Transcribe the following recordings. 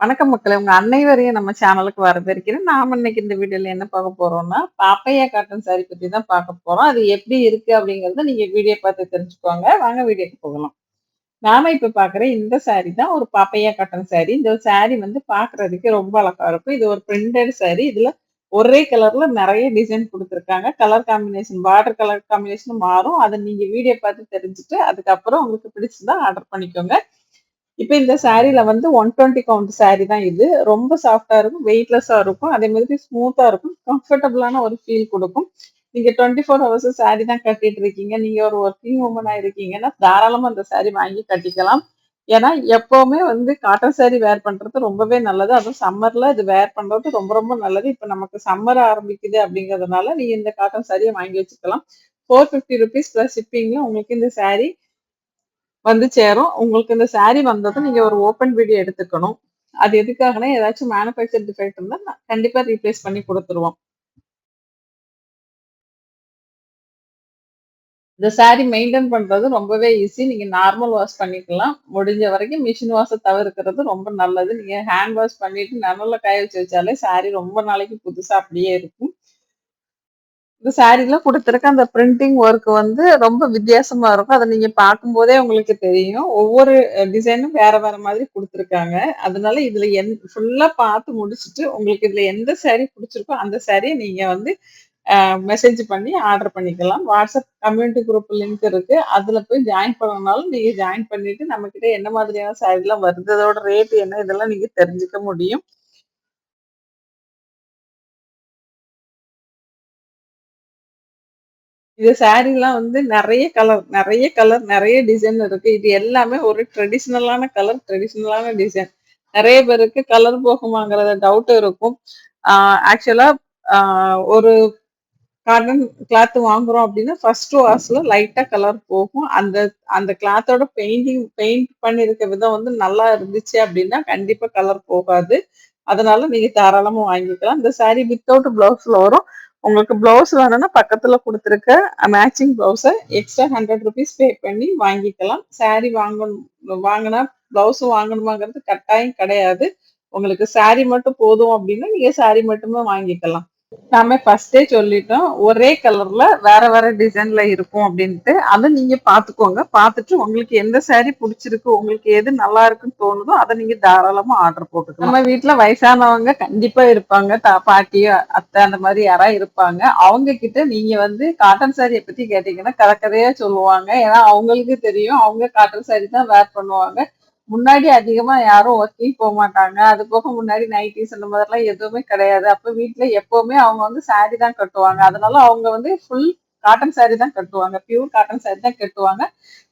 வணக்கம் மக்களே! உங்க அனைவரையும் நம்ம சேனலுக்கு வரவேற்கிறேன். நாம இன்னைக்கு இந்த வீடியோல என்ன பார்க்க போறோம்னா, பாப்பையா காட்டன் சாரி பத்தி தான் பார்க்க போறோம். அது எப்படி இருக்கு அப்படிங்கறத நீங்க வீடியோ பார்த்து தெரிஞ்சுக்கோங்க. வாங்க வீடியோக்கு போகலாம். நாம இப்ப பாக்குற இந்த சாரி தான் ஒரு பாப்பையா காட்டன் சாரி. இந்த சாரி வந்து பாக்குறதுக்கு ரொம்ப அழகா இருக்கும். இது ஒரு பிரிண்டட் சாரி. இதுல ஒரே கலர்ல நிறைய டிசைன் கொடுத்துருக்காங்க colour combination border colour combination மாறும். அதை நீங்க வீடியோ பார்த்து தெரிஞ்சுட்டு, அதுக்கப்புறம் உங்களுக்கு பிடிச்சிருந்தா ஆர்டர் பண்ணிக்கோங்க. இப்போ இந்த சாரீல வந்து 120 கவுண்ட் சாரீ தான் இது. ரொம்ப சாஃப்டா இருக்கும். வெயிட்லெஸ்ஸா இருக்கும். அதே மாதிரி ஸ்மூத்தா இருக்கும். கம்ஃபர்டபுளான ஒரு ஃபீல் கொடுக்கும் நீங்க 24 ஹவர்ஸ் சாரீ தான் கட்டிட்டு இருக்கீங்க. நீங்க ஒரு ஒர்க்கிங் உமனா இருக்கீங்கன்னா, தாராளமா அந்த சாரீ வாங்கி கட்டிக்கலாம். ஏன்னா, எப்பவுமே வந்து காட்டன் சாரி வேர் பண்றது ரொம்பவே நல்லது. அதுவும் சம்மர்ல இது வேர் பண்றது ரொம்ப ரொம்ப நல்லது. இப்ப நமக்கு சம்மர் ஆரம்பிக்குது அப்படிங்கிறதுனால, நீங்க இந்த காட்டன் சாரியை வாங்கி வச்சுக்கலாம். ₹450 பிளஸ் ஷிப்பிங்ல உங்களுக்கு இந்த சாரீ வந்து சேரும். உங்களுக்கு இந்த சாரி வந்ததும் நீங்க ஒரு ஓப்பன் வீடியோ எடுத்துக்கணும். அது எதுக்காகன்னா, ஏதாச்சும் மேனுஃபேக்சர் டிஃபெக்ட் இருந்தா கண்டிப்பா ரீப்ளேஸ் பண்ணி கொடுத்துருவோம் இந்த சாரி மெயின்டைன் பண்றது ரொம்பவே ஈஸி. நீங்க நார்மல் வாஷ் பண்ணிக்கலாம். முடிஞ்ச வரைக்கும் மிஷின் வாஷ தவிர்க்கிறது ரொம்ப நல்லது. நீங்க ஹேண்ட் வாஷ் பண்ணிட்டு நல்ல காய வச்சு வச்சாலே சாரி ரொம்ப நாளைக்கு புதுசா அப்படியே இருக்கும். இந்த சாரீல கொடுத்துருக்க அந்த பிரிண்டிங் ஒர்க் வந்து ரொம்ப வித்தியாசமா இருக்கும். அதை நீங்க பார்க்கும்போதே உங்களுக்கு தெரியும். ஒவ்வொரு டிசைனும் வேற வேற மாதிரி கொடுத்துருக்காங்க அதனால இதுல என் ஃபுல்லா பார்த்து முடிச்சுட்டு, உங்களுக்கு இதுல எந்த சாரீ பிடிச்சிருக்கோ அந்த சாரியை நீங்க வந்து மெசேஜ் பண்ணி ஆர்டர் பண்ணிக்கலாம். வாட்ஸ்அப் கம்யூனிட்டி குரூப் லிங்க் இருக்கு. அதுல போய் ஜாயின் பண்ணனாலும் நீங்க ஜாயின் பண்ணிட்டு, நம்மகிட்ட என்ன மாதிரியான சாரிலாம் வருது, அதோட ரேட் என்ன இதெல்லாம் நீங்க தெரிஞ்சுக்க முடியும். இது சாரிலாம் வந்து நிறைய கலர் நிறைய கலர், நிறைய டிசைன் இருக்கு. இது எல்லாமே ஒரு ட்ரெடிஷ்னலான கலர், ட்ரெடிஷ்னலான டிசைன். நிறைய பேருக்கு கலர் போகுமாங்கிறத டவுட் இருக்கும். ஆக்சுவலா ஒரு காட்டன் கிளாத் வாங்குறோம் அப்படின்னா, ஃபர்ஸ்ட் வாஷ்ல லைட்டா கலர் போகும். அந்த அந்த கிளாத்தோட பெயிண்டிங் பெயிண்ட் பண்ணிருக்க விதம் வந்து நல்லா இருந்துச்சு அப்படின்னா, கண்டிப்பா கலர் போகாது. அதனால நீங்க தாராளமா வாங்கிக்கலாம். இந்த சாரி வித்தவுட் பிளவுஸ்ல வரும். உங்களுக்கு பிளவுஸ் வேணும்னா பக்கத்துல கொடுத்துருக்க மேட்சிங் பிளவுஸ எக்ஸ்ட்ரா ₹100 பே பண்ணி வாங்கிக்கலாம். சாரி வாங்கணும் வாங்குனா ப்ளவுஸும் வாங்கணுமாங்கிறது கட்டாயம் கிடையாது. உங்களுக்கு சாரி மட்டும் போதும் அப்படின்னா, நீங்க சாரி மட்டுமே வாங்கிக்கலாம். நாம ஃபர்ஸ்டே சொல்லிட்டோம். ஒரே கலர்ல வேற வேற டிசைன்ல இருக்கும் அப்படின்ட்டு. அதை நீங்க பார்த்துக்கோங்க. பார்த்துட்டு உங்களுக்கு எந்த சாரி பிடிச்சிருக்கு உங்களுக்கு எது நல்லா இருக்குன்னு தோணுதோ, அதை நீங்க தாராளமா ஆர்டர் போட்டுக்கலாம். நம்ம வீட்டுல வயசானவங்க கண்டிப்பா இருப்பாங்க. தா பாட்டி, அத்தை அந்த மாதிரி யாராவது இருப்பாங்க. அவங்க கிட்ட நீங்க வந்து காட்டன் சாரியை பத்தி கேட்டீங்கன்னா, கதை கதையா சொல்லுவாங்க. ஏன்னா அவங்களுக்கு தெரியும். அவங்க காட்டன் சாரி தான் வேர் பண்ணுவாங்க. முன்னாடி அதிகமா யாரும் ஒர்க்கிங் போமாட்டாங்க. அது போக முன்னாடி நைட்டிஸ் அந்த மாதிரிலாம் எதுவுமே கிடையாது. அப்ப வீட்டுல எப்பவுமே அவங்க வந்து சாரி தான் கட்டுவாங்க. அதனால அவங்க வந்து ஃபுல் காட்டன் சாரி தான் கட்டுவாங்க. பியூர் காட்டன் சாரி தான் கட்டுவாங்க.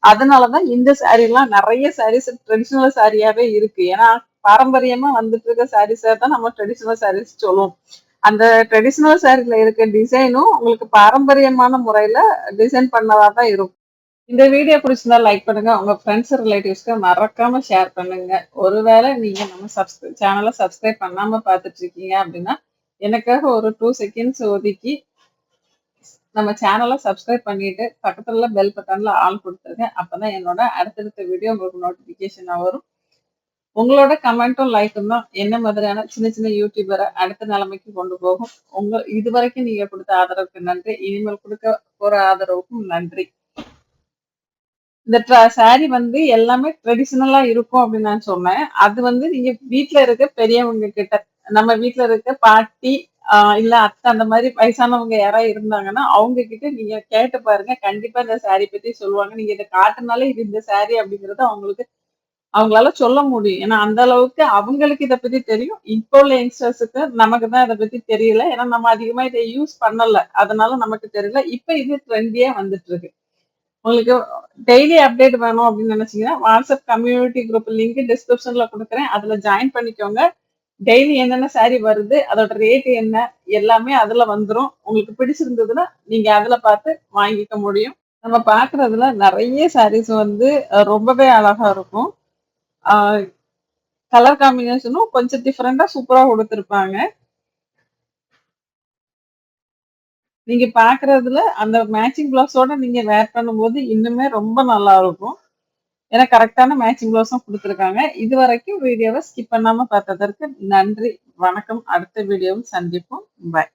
அதனால தான் இந்த சாரிலாம் நிறைய சாரீஸ் ட்ரெடிஷ்னல் சாரியாவே இருக்கு. ஏன்னா, பாரம்பரியமா வந்துட்டு இருக்க சாரீஸ தான் நம்ம ட்ரெடிஷ்னல் சாரீஸ் சொல்லுவோம். அந்த ட்ரெடிஷ்னல் சாரீல இருக்க டிசைனும் உங்களுக்கு பாரம்பரியமான முறையில டிசைன் பண்ணதா தான் இருக்கும். இந்த வீடியோ பிடிச்சிருந்தா லைக் பண்ணுங்க. உங்க ஃப்ரெண்ட்ஸ், ரிலேட்டிவ்ஸ்க்கு மறக்காம ஷேர் பண்ணுங்க. ஒருவேளை நீங்க நம்ம சப்ஸ்கிரை சேனலை சப்ஸ்கிரைப் பண்ணாம பார்த்துட்டு இருக்கீங்க அப்படின்னா, எனக்காக ஒரு டூ செகண்ட்ஸ் ஒதுக்கி நம்ம சேனலை சப்ஸ்கிரைப் பண்ணிட்டு, பக்கத்துல பெல் பட்டன்ல ஆல் கொடுத்துருங்க அப்பதான் என்னோட அடுத்தடுத்த வீடியோ உங்களுக்கு நோட்டிஃபிகேஷனா வரும். உங்களோட கமெண்ட்டும், லைக்கும் தான் என்ன மாதிரியான சின்ன சின்ன யூடியூபரை அடுத்த நிலைமைக்கு கொண்டு போகும். உங்க இதுவரைக்கும் நீங்க கொடுத்த ஆதரவுக்கு நன்றி. இனிமேல் கொடுக்க போற ஆதரவுக்கும் நன்றி. இந்த சாரி வந்து எல்லாமே ட்ரெடிஷனலா இருக்கும் அப்படின்னு நான் சொன்னேன். அது வந்து நீங்க வீட்டுல இருக்க பெரியவங்க கிட்ட, நம்ம வீட்டுல இருக்க பாட்டி, இல்ல அத்தை அந்த மாதிரி வயசானவங்க யாராவது இருந்தாங்கன்னா, அவங்க கிட்ட நீங்க கேட்டு பாருங்க. கண்டிப்பா இந்த சாரி பத்தி சொல்லுவாங்க. நீங்க இதை காட்டுனாலே இது இந்த சாரி அப்படிங்கறத அவங்களுக்கு அவங்களால சொல்ல முடியும். ஏன்னா, அந்த அளவுக்கு அவங்களுக்கு இதை பத்தி தெரியும். இப்போ உள்ள யங்ஸ்டர்ஸுக்கு நமக்கு தான் இதை பத்தி தெரியல. ஏன்னா, நம்ம அதிகமா இதை யூஸ் பண்ணல. அதனால நமக்கு தெரியல. இப்ப இது ட்ரெண்டியா வந்துட்டு இருக்கு. உங்களுக்கு டெய்லி அப்டேட் வேணும் அப்படின்னு நினைச்சீங்கன்னா, வாட்ஸ்அப் கம்யூனிட்டி குரூப் லிங்க் டிஸ்கிரிப்ஷன்ல கொடுக்குறேன் அதுல ஜாயின் பண்ணிக்கோங்க. டெய்லி என்னென்ன சாரி வருது, அதோட ரேட் என்ன, எல்லாமே அதுல வந்துடும் உங்களுக்கு பிடிச்சிருந்ததுன்னா, நீங்க அதுல பார்த்து வாங்கிக்க முடியும். நம்ம பார்க்குறதுல நிறைய சாரீஸ் வந்து ரொம்பவே அழகா இருக்கும். கலர் காம்பினேஷனும் கொஞ்சம் டிஃப்ரெண்டா சூப்பரா கொடுத்துருப்பாங்க நீங்க பாக்குறதுல அந்த மேட்சிங் பிளவுஸோட நீங்க வேர் பண்ணும்போது இன்னுமே ரொம்ப நல்லா இருக்கும். ஏன்னா கரெக்டான மேட்சிங் ப்ளவுஸும் குடுத்துருக்காங்க. இதுவரைக்கும் வீடியோவ ஸ்கிப் பண்ணாம பார்த்ததற்கு நன்றி. வணக்கம். அடுத்த வீடியோவில் சந்திப்போம். பாய்.